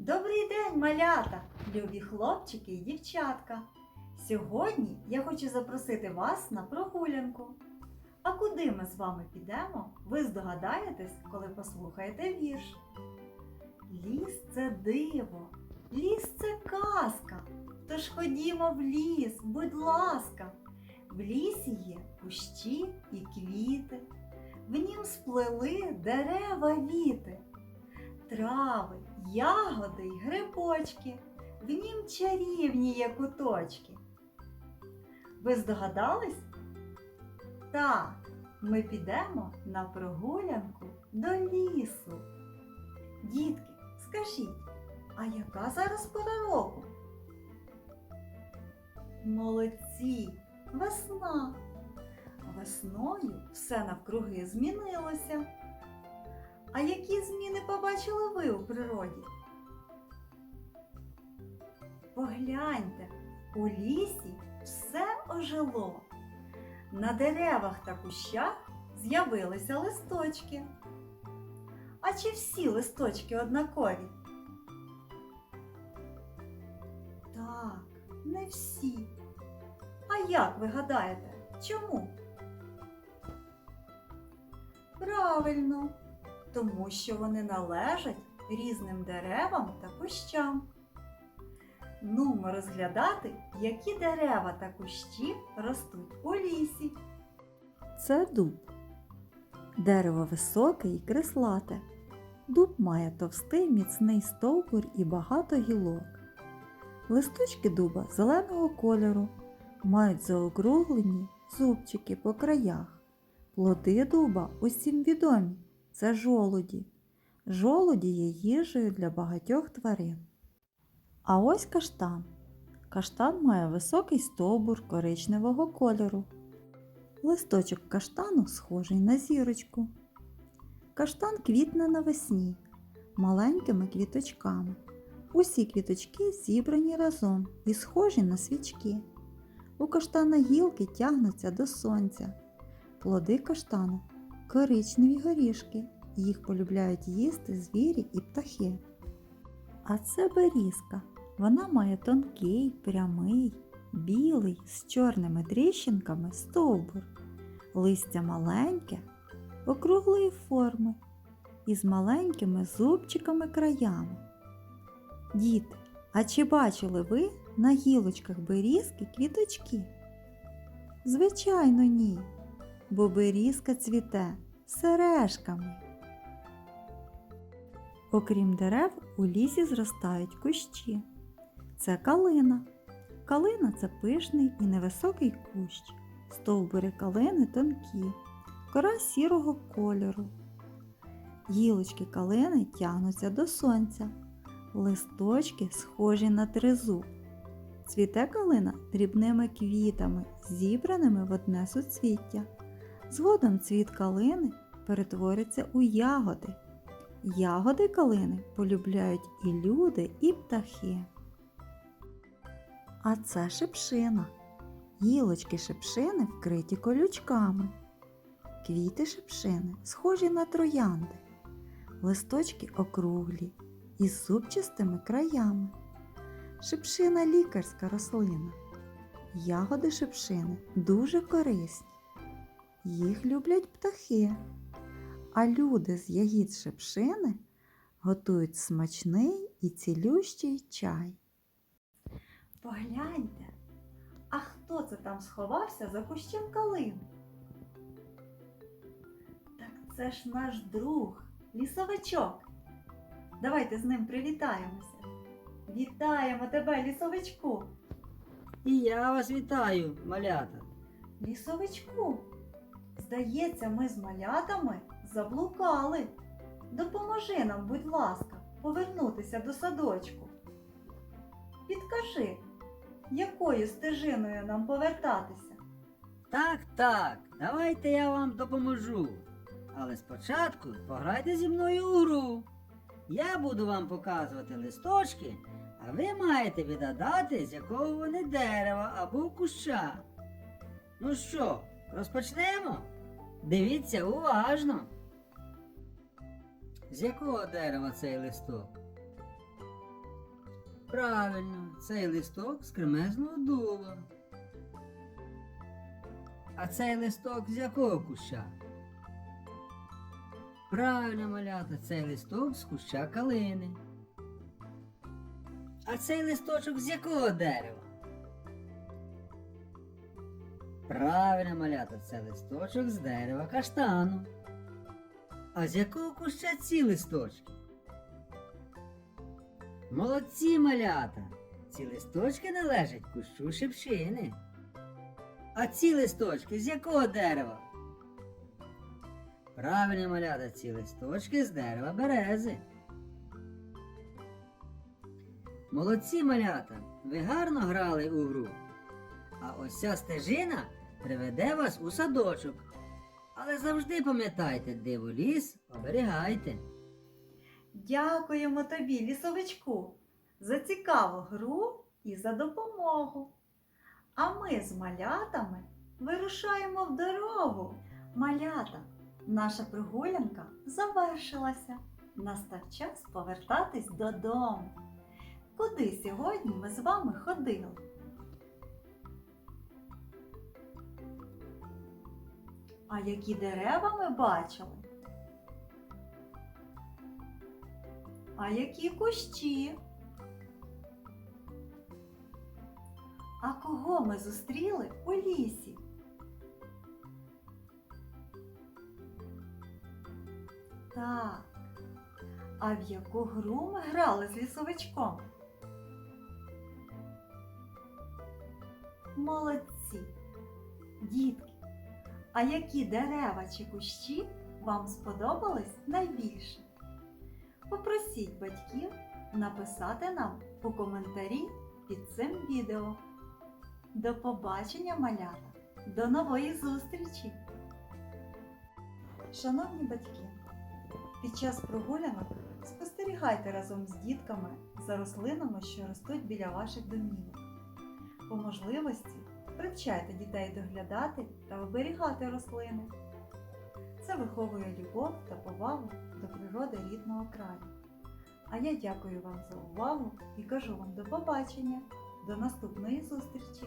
Добрий день, малята, любі хлопчики і дівчатка. Сьогодні я хочу запросити вас на прогулянку. А куди ми з вами підемо, ви здогадаєтесь, коли послухаєте вірш. Ліс це диво, ліс це казка. Тож ходімо в ліс, будь ласка. В лісі є кущі і квіти, в нім сплели дерева віти трави, ягоди й грибочки, в нім чарівні є куточки. Ви здогадались? Так, ми підемо на прогулянку до лісу. Дітки, скажіть, а яка зараз пора року? Молодці, весна. Весною все навкруги змінилося. А які зміни побачили ви у природі? Погляньте, у лісі все ожило. На деревах та кущах з'явилися листочки. А чи всі листочки однакові? Так, не всі. А як ви гадаєте, чому? Правильно, тому що вони належать різним деревам та кущам. Нумо розглядати, які дерева та кущі ростуть у лісі. Це дуб. Дерево високе і креслате. Дуб має товстий міцний стовбур і багато гілок. Листочки дуба зеленого кольору, мають заокруглені зубчики по краях. Плоди дуба усім відомі це жолуді. Жолуді є їжею для багатьох тварин. А ось каштан. Каштан має високий стовбур коричневого кольору. Листочок каштану схожий на зірочку. Каштан квітне навесні маленькими квіточками. Усі квіточки зібрані разом і схожі на свічки. У каштана гілки тягнуться до сонця. Плоди каштану коричневі горішки. Їх полюбляють їсти звірі і птахи. А це берізка. Вона має тонкий, прямий, білий з чорними тріщинками стовбур. Листя маленьке, округлої форми із маленькими зубчиками краями. Діти, а чи бачили ви на гілочках берізки квіточки? Звичайно, ні бо берізка цвіте сережками. Окрім дерев, у лісі зростають кущі. Це калина. Калина це пишний і невисокий кущ. Стовбури калини тонкі, кора сірого кольору. Гілочки калини тягнуться до сонця. Листочки схожі на тризуб. Цвіте калина дрібними квітами, зібраними в одне суцвіття. Згодом цвіт калини перетвориться у ягоди. Ягоди калини полюбляють і люди, і птахи. А це шипшина. Гілочки шипшини вкриті колючками. Квіти шипшини схожі на троянди. Листочки округлі із зубчастими краями. Шипшина лікарська рослина. Ягоди шипшини дуже корисні. Їх люблять птахи, а люди з ягід шипшини готують смачний і цілющий чай. Погляньте, а хто це там сховався за кущем калини? Так це ж наш друг, лісовичок. Давайте з ним привітаємося. Вітаємо тебе, лісовичку! І я вас вітаю, малята. Лісовичку, здається, ми з малятами заблукали. Допоможи нам, будь ласка, повернутися до садочку. Підкажи, якою стежиною нам повертатися? Так, так, давайте я вам допоможу. Але спочатку пограйте зі мною у гру. Я буду вам показувати листочки, а ви маєте відгадати, з якого вони дерева або куща. Ну що, розпочнемо? Дивіться уважно. З якого дерева цей листок? Правильно, цей листок з кремезного дула. А цей листок з якого куща? Правильно, малята, цей листок з куща калини. А цей листочок з якого дерева? Правильно, малята, це листочок з дерева каштану. А з якого куща ці листочки? Молодці малята! Ці листочки належать кущу шипшини. А ці листочки з якого дерева? Правильно, малята, ці листочки з дерева берези. Молодці малята! Ви гарно грали у гру. А ось ця стежина приведе вас у садочок. Але завжди пам'ятайте, диво ліс оберігайте. Дякуємо тобі, лісовичку, за цікаву гру і за допомогу. А ми з малятами вирушаємо в дорогу. Малята, наша прогулянка завершилася. Настав час повертатись додому. Куди сьогодні ми з вами ходили? А які дерева ми бачили? А які кущі? А кого ми зустріли у лісі? Так. А в яку гру ми грали з лісовичком? Молодці! Дітки, а які дерева чи кущі вам сподобались найбільше? Попросіть батьків написати нам у коментарі під цим відео. До побачення, малята! До нової зустрічі! Шановні батьки, під час прогулянок спостерігайте разом з дітками за рослинами, що ростуть біля ваших домівок. По можливості привчайте дітей доглядати та оберігати рослини. Це виховує любов та повагу до природи рідного краю. А я дякую вам за увагу і кажу вам до побачення, до наступної зустрічі!